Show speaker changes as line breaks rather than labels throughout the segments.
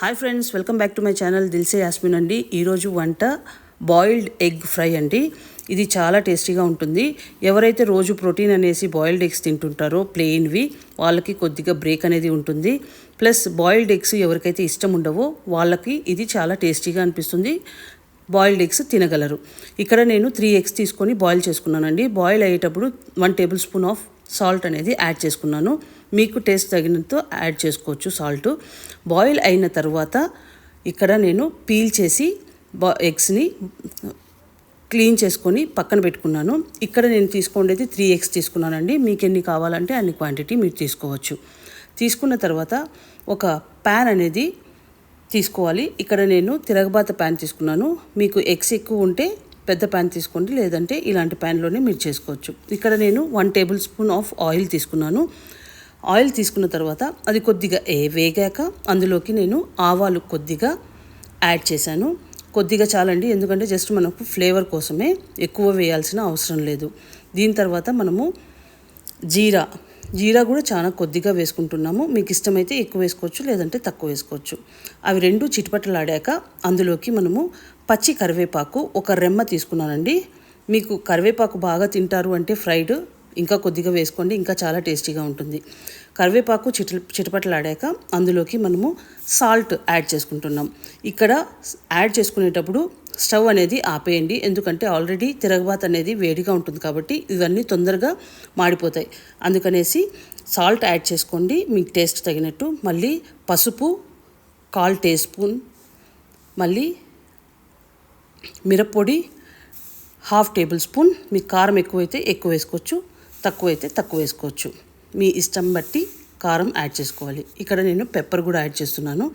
Hi friends welcome back to my channel Dilse Yasmin అండి. ఈరోజు వంట బాయిల్డ్ ఎగ్ ఫ్రై అండి. ఇది చాలా టేస్టీగా ఉంటుంది. ఎవరైతే రోజు ప్రోటీన్ అనేసి బాయిల్డ్ ఎగ్స్ తింటుంటారో ప్లెయిన్వి వాళ్ళకి కొద్దిగా బ్రేక్ అనేది ఉంటుంది. ప్లస్ బాయిల్డ్ ఎగ్స్ ఎవరికైతే ఇష్టం ఉండవో వాళ్ళకి ఇది చాలా టేస్టీగా అనిపిస్తుంది. బాయిల్డ్ ఎగ్స్ తినగలరు. ఇక్కడ నేను త్రీ ఎగ్స్ తీసుకొని బాయిల్ చేసుకున్నానండి. బాయిల్ అయ్యేటప్పుడు one tablespoon of salt అనేది యాడ్ చేసుకున్నాను. మీకు టేస్ట్ తగినంత యాడ్ చేసుకోవచ్చు సాల్ట్. బాయిల్ అయిన తర్వాత ఇక్కడ నేను పీల్ చేసి బా ఎగ్స్ని క్లీన్ చేసుకొని పక్కన పెట్టుకున్నాను. ఇక్కడ నేను తీసుకునేది త్రీ ఎగ్స్ తీసుకున్నానండి. మీకు ఎన్ని కావాలంటే అన్ని క్వాంటిటీ మీరు తీసుకోవచ్చు. తీసుకున్న తర్వాత ఒక ప్యాన్ అనేది తీసుకోవాలి. ఇక్కడ నేను తిరగబాత ప్యాన్ తీసుకున్నాను. మీకు ఎగ్స్ ఎక్కువ ఉంటే పెద్ద ప్యాన్ తీసుకోండి లేదంటే ఇలాంటి ప్యాన్లోనే మీరు చేసుకోవచ్చు. ఇక్కడ నేను one tablespoon of oil తీసుకున్నాను. ఆయిల్ తీసుకున్న తర్వాత అది కొద్దిగా ఏ వేగాక అందులోకి నేను ఆవాలు కొద్దిగా యాడ్ చేశాను. కొద్దిగా చాలండి ఎందుకంటే జస్ట్ మనకు ఫ్లేవర్ కోసమే ఎక్కువ వేయాల్సిన అవసరం లేదు. దీని తర్వాత మనము జీరా జీరా కూడా చాలా కొద్దిగా వేసుకుంటున్నాము. మీకు ఇష్టమైతే ఎక్కువ వేసుకోవచ్చు లేదంటే తక్కువ వేసుకోవచ్చు. అవి రెండు చిటిపటలాడాక అందులోకి మనము పచ్చి కరివేపాకు ఒక రెమ్మ తీసుకున్నానండి. మీకు కరివేపాకు బాగా తింటారు అంటే ఫ్రైడ్ ఇంకా కొద్దిగా వేసుకోండి ఇంకా చాలా టేస్టీగా ఉంటుంది. కరివేపాకు చిట చిటపటలాడాక అందులోకి మనము సాల్ట్ యాడ్ చేసుకుంటున్నాం. ఇక్కడ యాడ్ చేసుకునేటప్పుడు స్టవ్ అనేది ఆపేయండి. ఎందుకంటే ఆల్రెడీ తిరగబాత్ అనేది వేడిగా ఉంటుంది కాబట్టి ఇవన్నీ తొందరగా మాడిపోతాయి. అందుకనేసి సాల్ట్ యాడ్ చేసుకోండి. మీకు టేస్ట్ తగినట్టు. మళ్ళీ పసుపు కాల్ టీ స్పూన్. మళ్ళీ మిరప్పొడి హాఫ్ టేబుల్ స్పూన్. మీకు కారం ఎక్కువైతే ఎక్కువ వేసుకోవచ్చు. తక్కువైతే తక్కువ వేసుకోవచ్చు. మీ ఇష్టం బట్టి కారం యాడ్ చేసుకోవాలి. ఇక్కడ నేను పెప్పర్ కూడా యాడ్ చేస్తున్నాను.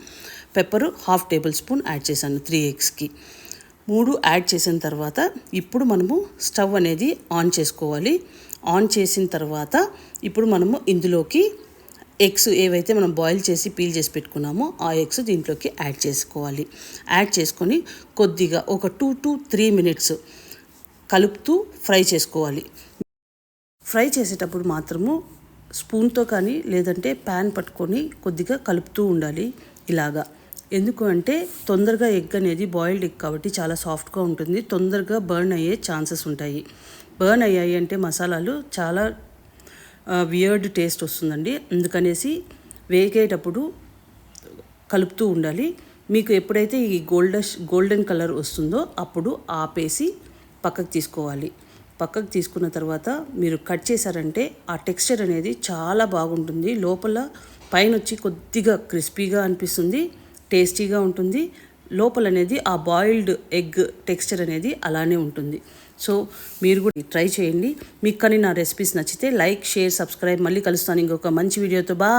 Pepper half tablespoon add చేశాను త్రీ ఎగ్స్కి. మూడు యాడ్ చేసిన తర్వాత ఇప్పుడు మనము స్టవ్ అనేది ఆన్ చేసుకోవాలి. ఆన్ చేసిన తర్వాత ఇప్పుడు మనము ఇందులోకి ఎగ్స్ ఏవైతే మనం బాయిల్ చేసి పీల్ చేసి పెట్టుకున్నామో ఆ ఎగ్స్ దీంట్లోకి యాడ్ చేసుకోవాలి. యాడ్ చేసుకొని కొద్దిగా ఒక టూ టు త్రీ మినిట్స్ కలుపుతూ ఫ్రై చేసుకోవాలి. ఫ్రై చేసేటప్పుడు మాత్రము స్పూన్తో కానీ లేదంటే ప్యాన్ పట్టుకొని కొద్దిగా కలుపుతూ ఉండాలి ఇలాగా. ఎందుకు అంటే తొందరగా ఎగ్ అనేది బాయిల్డ్ ఎగ్ కాబట్టి చాలా సాఫ్ట్గా ఉంటుంది. తొందరగా బర్న్ అయ్యే ఛాన్సెస్ ఉంటాయి. బర్న్ అయ్యాయి అంటే మసాలాలు చాలా వియర్డ్ టేస్ట్ వస్తుందండి. అందుకనేసి వేగేటప్పుడు కలుపుతూ ఉండాలి. మీకు ఎప్పుడైతే ఈ గోల్డష్ గోల్డెన్ కలర్ వస్తుందో అప్పుడు ఆపేసి పక్కకు తీసుకోవాలి. పక్కకు తీసుకున్న తర్వాత మీరు కట్ చేశారంటే ఆ టెక్స్చర్ అనేది చాలా బాగుంటుంది. లోపల పైన వచ్చి కొద్దిగా క్రిస్పీగా అనిపిస్తుంది. టేస్టీగా ఉంటుంది. లోపల అనేది ఆ బాయిల్డ్ ఎగ్ టెక్స్చర్ అనేది అలానే ఉంటుంది. సో మీరు కూడా ట్రై చేయండి. మీకు కానీ నా రెసిపీస్ నచ్చితే లైక్ షేర్ సబ్స్క్రైబ్. మళ్ళీ కలుస్తాను ఇంకొక మంచి వీడియోతో. బా